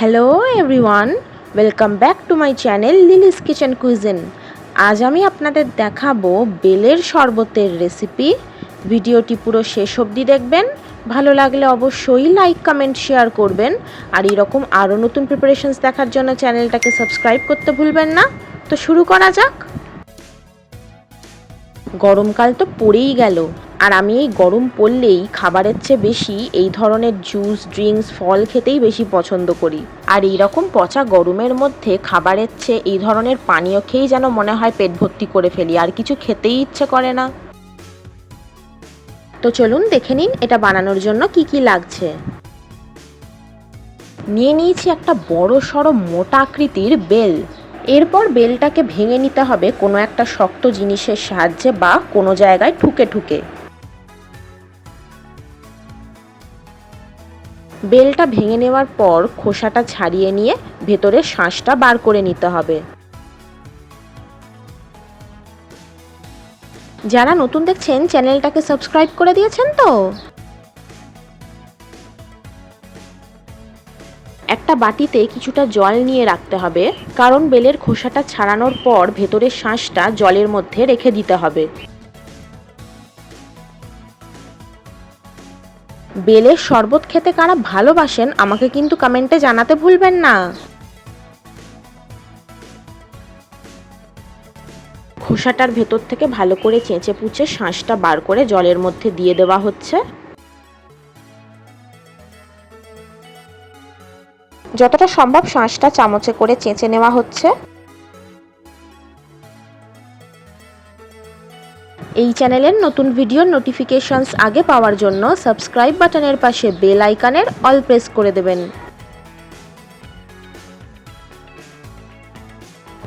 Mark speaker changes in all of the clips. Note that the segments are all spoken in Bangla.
Speaker 1: Hello everyone welcome back to my channel Lily's kitchen cuisine আজ আমি আপনাদের দেখাবো বেলের শরবতের রেসিপি ভিডিওটি পুরো শেষ অবধি দেখবেন। ভালো লাগলে অবশ্যই লাইক কমেন্ট শেয়ার করবেন। আর এরকম আরও নতুন প্রিপারেশনস দেখার জন্য চ্যানেলটাকে সাবস্ক্রাইব করতে ভুলবেন না। তো শুরু করা যাক। গরমকাল তো পড়েই গেল। আর আমি এই গরম পড়লেই খাবারের চেয়ে বেশি এই ধরনের জুস ড্রিঙ্কস ফল খেতেই বেশি পছন্দ করি। আর এই রকম পচা গরমের মধ্যে খাবারের চেয়ে এই ধরনের পানীয় খেয়েই যেন মনে হয় পেট ভর্তি করে ফেলি, আর কিছু খেতেই ইচ্ছে করে না। তো চলুন দেখে নিন এটা বানানোর জন্য কি কি লাগছে। নিয়ে নিয়েছি একটা বড় সড়ো মোটা আকৃতির বেল। এরপর বেলটাকে ভেঙে নিতে হবে কোনো একটা শক্ত জিনিসের সাহায্যে বা কোনো জায়গায় ঠুকে ঠুকে। বেলটা ভেঙে নেওয়ার পর খোসাটা ছাড়িয়ে নিয়ে ভেতরের শাঁসটা বার করে নিতে হবে। যারা নতুন দেখছেন, চ্যানেলটাকে সাবস্ক্রাইব করে দিয়েছেন তো? একটা বাটিতে কিছুটা জল নিয়ে রাখতে হবে, কারণ বেলের খোসাটা ছাড়ানোর পর ভেতরের শাঁসটা জলের মধ্যে রেখে দিতে হবে। বেলের শরবত খেতে কারা ভালোবাসেন, আমাকে কিন্তু কমেন্টে জানাতে ভুলবেন না। খোসাটার ভেতর থেকে ভালো করে চেঁচে পুচে শাঁসটা বার করে জলের মধ্যে দিয়ে দেওয়া হচ্ছে। যতটা সম্ভব শাঁসটা চামচে করে চেঁচে নেওয়া হচ্ছে। এই চ্যানেলের নতুন ভিডিওর নোটিফিকেশনস আগে পাওয়ার জন্য সাবস্ক্রাইব বাটনের পাশে বেল আইকনের অল প্রেস করে দেবেন।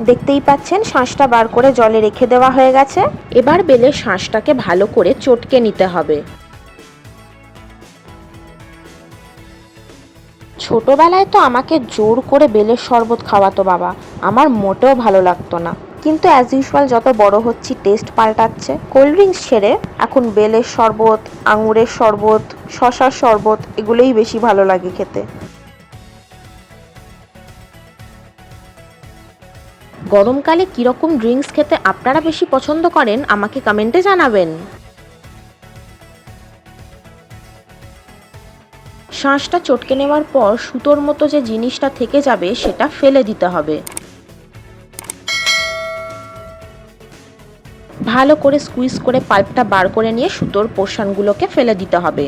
Speaker 1: দেখতেই পাচ্ছেন, শাঁসটা বার করে জলে রেখে দেওয়া হয়ে গেছে। এবার বেলের শাঁসটাকে ভালো করে চটকে নিতে হবে। ছোটবেলায় তো আমাকে জোর করে বেলের শরবত খাওয়াতো বাবা। আমার মোটেও ভালো লাগতো না। কিন্তু অ্যাজ ইউজুয়াল যত বড় হচ্ছি টেস্ট পাল্টাচ্ছে। কোল্ড ড্রিঙ্কস ছেড়ে এখন বেলের শরবত, আঙুরের শরবত, শশার শরবত, এগুলোই বেশি ভালো লাগে খেতে। গরমকালে কীরকম ড্রিঙ্কস খেতে আপনারা বেশি পছন্দ করেন, আমাকে কমেন্টে জানাবেন। শাঁসটা চটকে নেওয়ার পর সুতোর মতো যে জিনিসটা থেকে যাবে, সেটা ফেলে দিতে হবে। ভালো করে স্কুইজ করে পাইপটা বার করে নিয়ে সুতোর পোর্শনগুলোকে ফেলে দিতে হবে।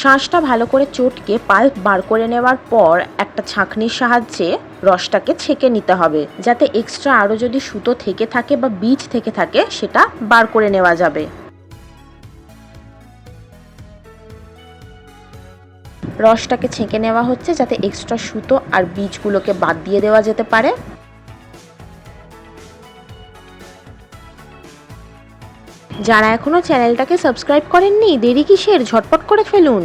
Speaker 1: শাঁসটা ভালো করে চটকে পাল্প বার করে নেওয়ার পর একটা ছাঁকনির সাহায্যে রসটাকে ছেঁকে নিতে হবে, যাতে এক্সট্রা আরও যদি সুতো থেকে থাকে বা বীজ থেকে থাকে, সেটা বার করে নেওয়া যাবে। রসটাকে ছেঁকে নেওয়া হচ্ছে যাতে এক্সট্রা সুতো আর বীজগুলোকে বাদ দিয়ে দেওয়া যেতে পারে। যারা এখনও চ্যানেলটাকে সাবস্ক্রাইব করেননি, দেরি কিসের? ঝটপট করে ফেলুন।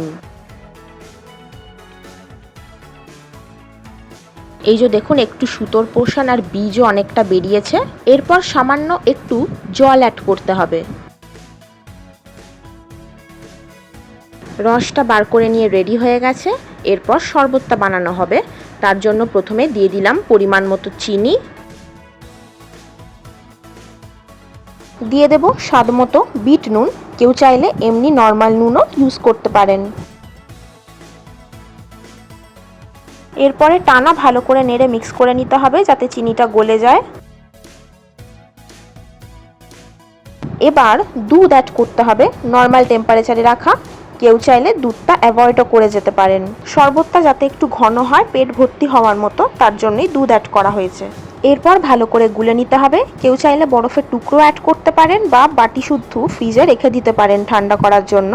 Speaker 1: এই যে দেখুন, একটু সুতোর পোষণ আর বীজও অনেকটা বেরিয়েছে। এরপর সামান্য একটু জল অ্যাড করতে হবে। রসটা বার করে নিয়ে রেডি হয়ে গেছে। এরপর শরবতটা বানানো হবে। তার জন্য প্রথমে দিয়ে দিলাম পরিমাণ মতো চিনি। দিয়ে দেব স্বাদ মতো বিট নুন। কেউ চাইলে এমনি নর্মাল নুনও ইউজ করতে পারেন। এরপরে টানা ভালো করে নেড়ে মিক্স করে নিতে হবে যাতে চিনিটা গলে যায়। এবার দুধ অ্যাড করতে হবে নর্মাল টেম্পারেচারে রাখা। কেউ চাইলে দুধটা অ্যাভয়েডও করে যেতে পারেন। শরবতটা যাতে একটু ঘন হয়, পেট ভর্তি হওয়ার মতো, তার জন্যই দুধ অ্যাড করা হয়েছে। এরপর ভালো করে গুলে নিতে হবে। কেউ চাইলে বরফের টুকরো অ্যাড করতে পারেন বা বাটি শুদ্ধ ফ্রিজে রেখে দিতে পারেন ঠান্ডা করার জন্য।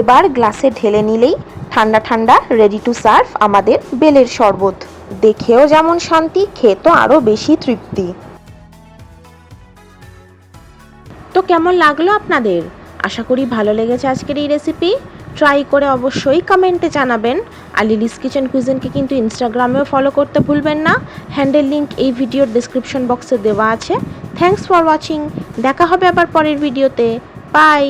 Speaker 1: এবার গ্লাসে ঢেলে নিলেই ঠান্ডা ঠান্ডা রেডি টু সার্ভ আমাদের বেলের শরবত। দেখেও যেমন শান্তি খেতে আরও বেশি তৃপ্তি। তো কেমন লাগল আপনাদের? আশা করি ভালো লেগেছে আজকের এই রেসিপি ট্রাই করে অবশ্যই কমেন্টে জানাবেন। আর লিলিস কিচেন কুইজেনকে কিন্তু ইনস্টাগ্রামেও ফলো করতে ভুলবেন না। হ্যান্ডেল লিঙ্ক এই ভিডিওর ডিসক্রিপশন বক্সে দেওয়া আছে। থ্যাংকস ফর ওয়াচিং দেখা হবে আবার পরের ভিডিওতে বাই